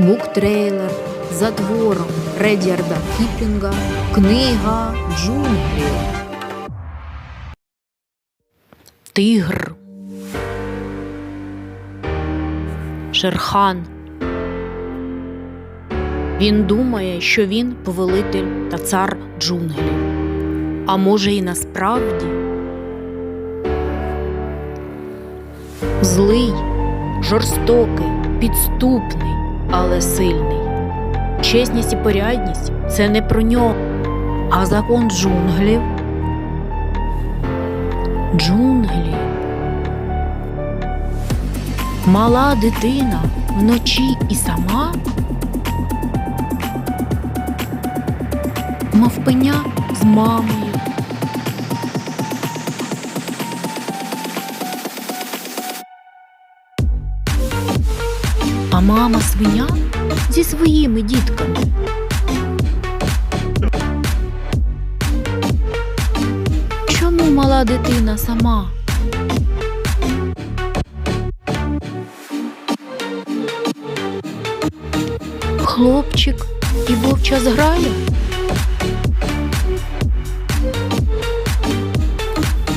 Буктрейлер за твором Редярда Кіплінга Книга джунглів. Тигр. Шерхан. Він думає, що він повелитель та цар джунглів. А може, і насправді злий, жорстокий, підступний, але сильний. Чесність і порядність це не про нього, а закон джунглів. Джунглі. Мала дитина вночі і сама. Мавпеня з мамою. Мама свиня зі своїми дітками. Чому мала дитина сама? Хлопчик і вовча зграя?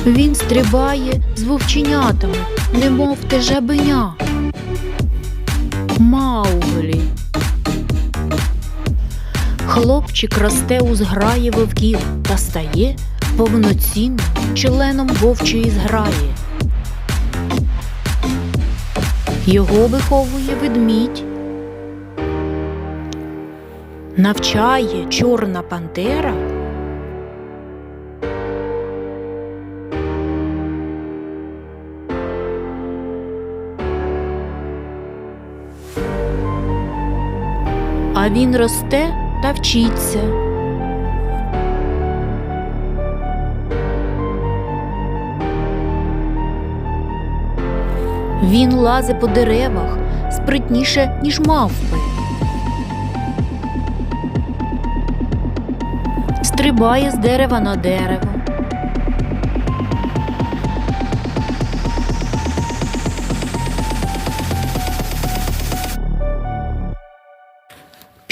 Він стрибає з вовченятами, немов те жабеня. Мауглі. Хлопчик росте у зграї вовків та стає повноцінним членом вовчої зграї. Його виховує ведмідь. Навчає чорна пантера. А він росте та вчиться. Він лазить по деревах спритніше, ніж мавпи. Стрибає з дерева на дерево.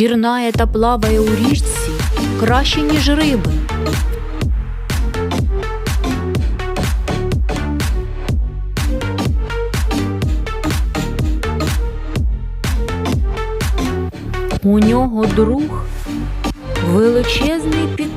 Пірнає та плаває у річці краще, ніж риби. У нього друг величезний пітон.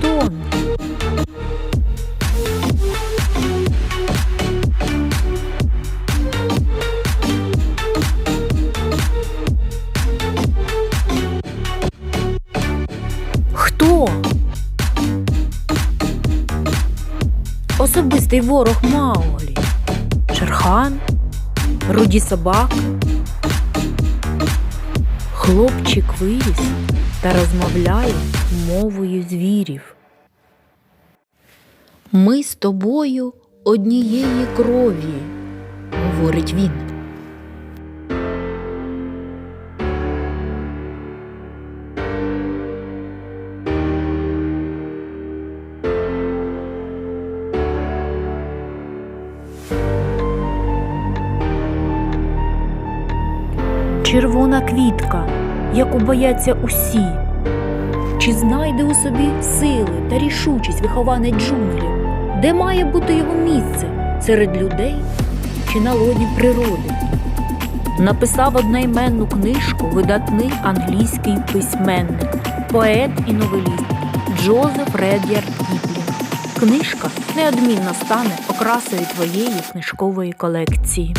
Особистий ворог Мауглі. Шерхан? Руді собак? Хлопчик виріс та розмовляє мовою звірів. Ми з тобою однієї крові, говорить він. Червона квітка, яку бояться усі. Чи знайде у собі сили та рішучість вихований джунглів? Де має бути його місце серед людей чи на лоні природи? Написав одноіменну книжку видатний англійський письменник, поет і новеліст Джозеф Ред'ярд Кіплінг. Книжка неодмінно стане окрасою твоєї книжкової колекції.